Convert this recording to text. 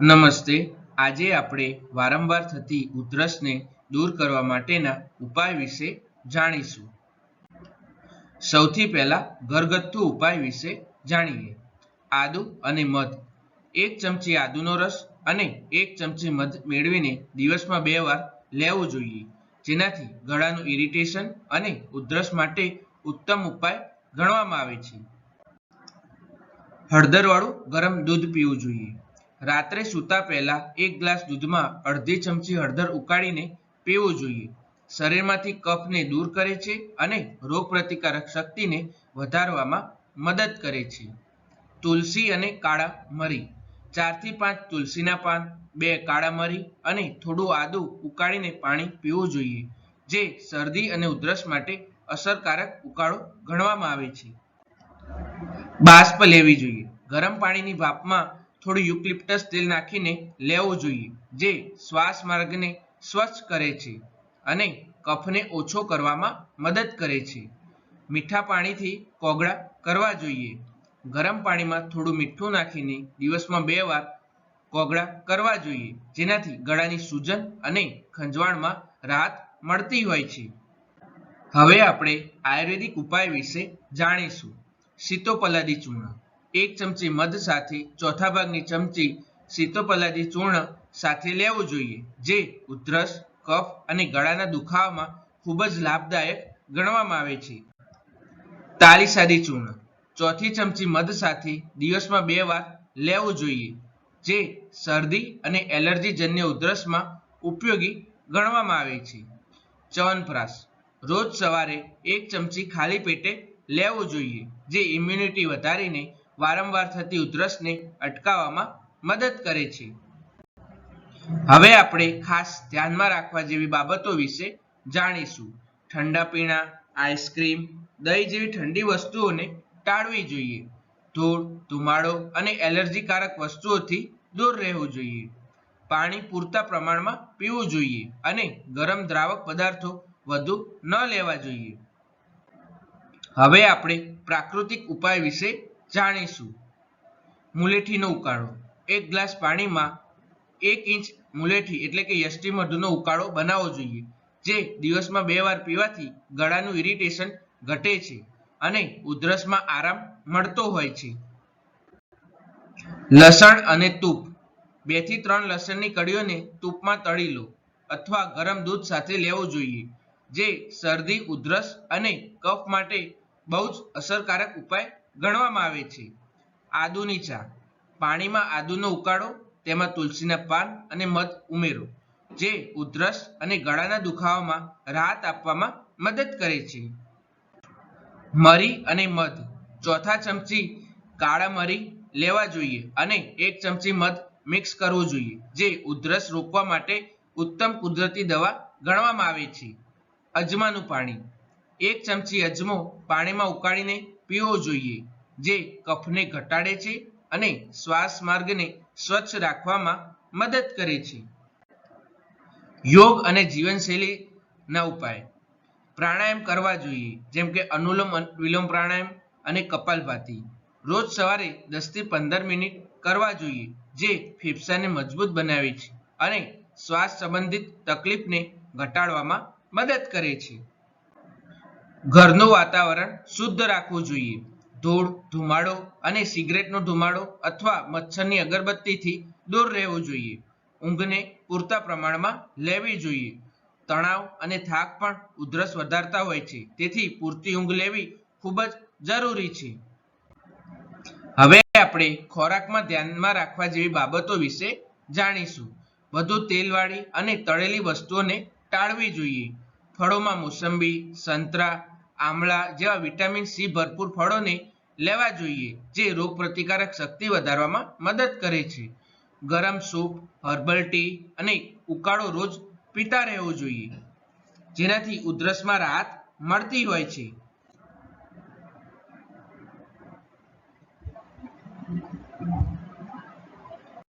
નમસ્તે. આજે આપણે વારંવાર થતી ઉધરસને દૂર કરવા માટેના ઉપાય વિશે જાણીશું. સૌથી પહેલા ઘરગથ્થુ ઉપાય વિશે જાણીએ. આદુ અને મધ. એક ચમચી આદુનો રસ અને એક ચમચી મધ મેળવીને દિવસમાં બે વાર લેવું જોઈએ. જેનાથી ગળાનું ઇરિટેશન અને ઉધરસ માટે ઉત્તમ ઉપાય ગણવામાં આવે છે. હળદરવાળું ગરમ દૂધ પીવું જોઈએ. રાત્રે સૂતા પહેલા એક ગ્લાસ દૂધમાં અડધી ચમચી હળદર ઉકાળીને પીવો જોઈએ. શરીરમાંથી કફને દૂર કરે છે અને રોગપ્રતિકારક શક્તિને વધારવામાં મદદ કરે છે. તુલસી અને કાળા મરી. ચારથી પાંચ તુલસીના પાન, બે કાળા મરી અને થોડું આદુ ઉકાળીને પાણી પીવું જોઈએ, જે શરદી અને ઉધરસ માટે અસરકારક ઉકાળો ગણવામાં આવે છે. બાષ્પ લેવી જોઈએ. ગરમ પાણીની ભાપમાં થોડું યુક્લિપ્ટસ તેલ નાખીને લેવું જોઈએ, જે શ્વાસ માર્ગને સ્વચ્છ કરે છે અને કફને ઓછો કરવામાં મદદ કરે છે. મીઠા પાણીથી કોગળા કરવા જોઈએ. ગરમ પાણીમાં થોડું મીઠું નાખીને દિવસમાં બે વાર કોગળા કરવા જોઈએ, જેનાથી ગળાની સૂજન અને ખંજવાળમાં રાહત મળતી હોય છે. હવે આપણે આયુર્વેદિક ઉપાય વિશે જાણીશું. સીતોપલાદી ચૂર્ણ. એક ચમચી મધ સાથે ચોથા ભાગની ચમચી સીતોપલાજી ચૂર્ણ સાથે લેવું જોઈએ, જે ઉધરસ, કફ અને ગળાના દુખાવામાં ખૂબ જ લાભદાયક ગણવામાં આવે છે. તાલીસાદી ચૂર્ણ. ચોથી ચમચી મધ સાથે દિવસમાં બે વાર લેવું જોઈએ, જે શરદી અને એલર્જીજન્ય ઉધરસમાં ઉપયોગી ગણવામાં આવે છે. ચવનપ્રાસ રોજ સવારે એક ચમચી ખાલી પેટે લેવું જોઈએ, જે ઇમ્યુનિટી વધારીને વારંવાર થતી ઉધરસને અટકાવવામાં મદદ કરે છે. હવે આપણે ખાસ ધ્યાનમાં રાખવા જેવી બાબતો વિશે જાણીશું. ઠંડા પીણા, આઈસ્ક્રીમ, દહીં જેવી ઠંડી વસ્તુઓને ટાળવી જોઈએ. ધૂળ, ધુમાડો અને એલર્જીકારક વસ્તુઓથી દૂર રહેવું જોઈએ. પાણી પૂરતા પ્રમાણમાં પીવું જોઈએ અને ગરમ દ્રાવક પદાર્થો વધુ ન લેવા જોઈએ. હવે આપણે પ્રાકૃતિક ઉપાય વિશે જાણીશું. મુલેઠીનો ઉકાળો. એક ગ્લાસ પાણીમાં એક ઇંચ મુલેઠી એટલે કે યષ્ટી મધુનો ઉકાળો બનાવવો જોઈએ, જે દિવસમાં બે વાર પીવાથી ગળાનું ઇરિટેશન ઘટે છે અને ઉધરસમાં આરામ મળતો હોય છે. લસણ અને તૂપ. બેથી ત્રણ લસણની કળીઓને તૂપમાં તળી લો અથવા ગરમ દૂધ સાથે લેવું જોઈએ, જે શરદી, ઉધરસ અને કફ માટે બહુ જ અસરકારક ઉપાય ગણવામાં આવે છે. આદુની ચા. પાણીમાં આદુનો ઉકાળો, તેમાં તુલસીના પાન અને મધ ઉમેરો, જે ઉધરસ અને ગળાના દુખાવામાં રાહત આપવામાં મદદ કરે છે. મરી અને મધ. ચોથા ચમચી કાળા મરી લેવા જોઈએ અને એક ચમચી મધ મિક્સ કરવું જોઈએ, જે ઉધરસ રોકવા માટે ઉત્તમ કુદરતી દવા ગણવામાં આવે છે. અજમાનું પાણી. એક ચમચી અજમો પાણીમાં ઉકાળીને પીવો જોઈએ, જે કફને ઘટાડે છે અને શ્વાસ માર્ગને સ્વચ્છ રાખવામાં મદદ કરે છે. યોગ અને જીવનશૈલીના ઉપાય. પ્રાણાયામ કરવા જોઈએ, જેમ કે અનુલોમ વિલોમ પ્રાણાયામ અને કપાલભાતી. રોજ સવારે દસથી પંદર મિનિટ કરવા જોઈએ, જે ફેફસાને મજબૂત બનાવે છે અને શ્વાસ સંબંધિત તકલીફને ઘટાડવામાં મદદ કરે છે. ઘરનું વાતાવરણ શુદ્ધ રાખવું જોઈએ. ધૂળ, ધુમાડો અને સિગરેટનો ધુમાડો અથવા મચ્છરની અગરબત્તીથી દૂર રહેવું જોઈએ. ઊંઘને પૂરતા પ્રમાણમાં લેવી જોઈએ. તણાવ અને થાક પણ ઉધરસ વધારતા હોય છે. તેથી પૂરતી ઊંઘ લેવી ખૂબ જ જરૂરી છે. હવે આપણે ખોરાકમાં ધ્યાનમાં રાખવા જેવી બાબતો વિશે જાણીશું. વધુ તેલવાળી અને તળેલી વસ્તુઓને ટાળવી જોઈએ. ફળોમાં મોસંબી, સંતરા આમળા જેવા વિટામિન સી ભરપૂર ફળોને લેવા જોઈએ, જે રોગપ્રતિકારક શક્તિ વધારવામાં મદદ કરે છે. ગરમ સૂપ, હર્બલ ટી અને ઉકાળો રોજ પીતા રહેવો જોઈએ. જેનાથી ઉધરસમાં રાહત મળતી હોય છે.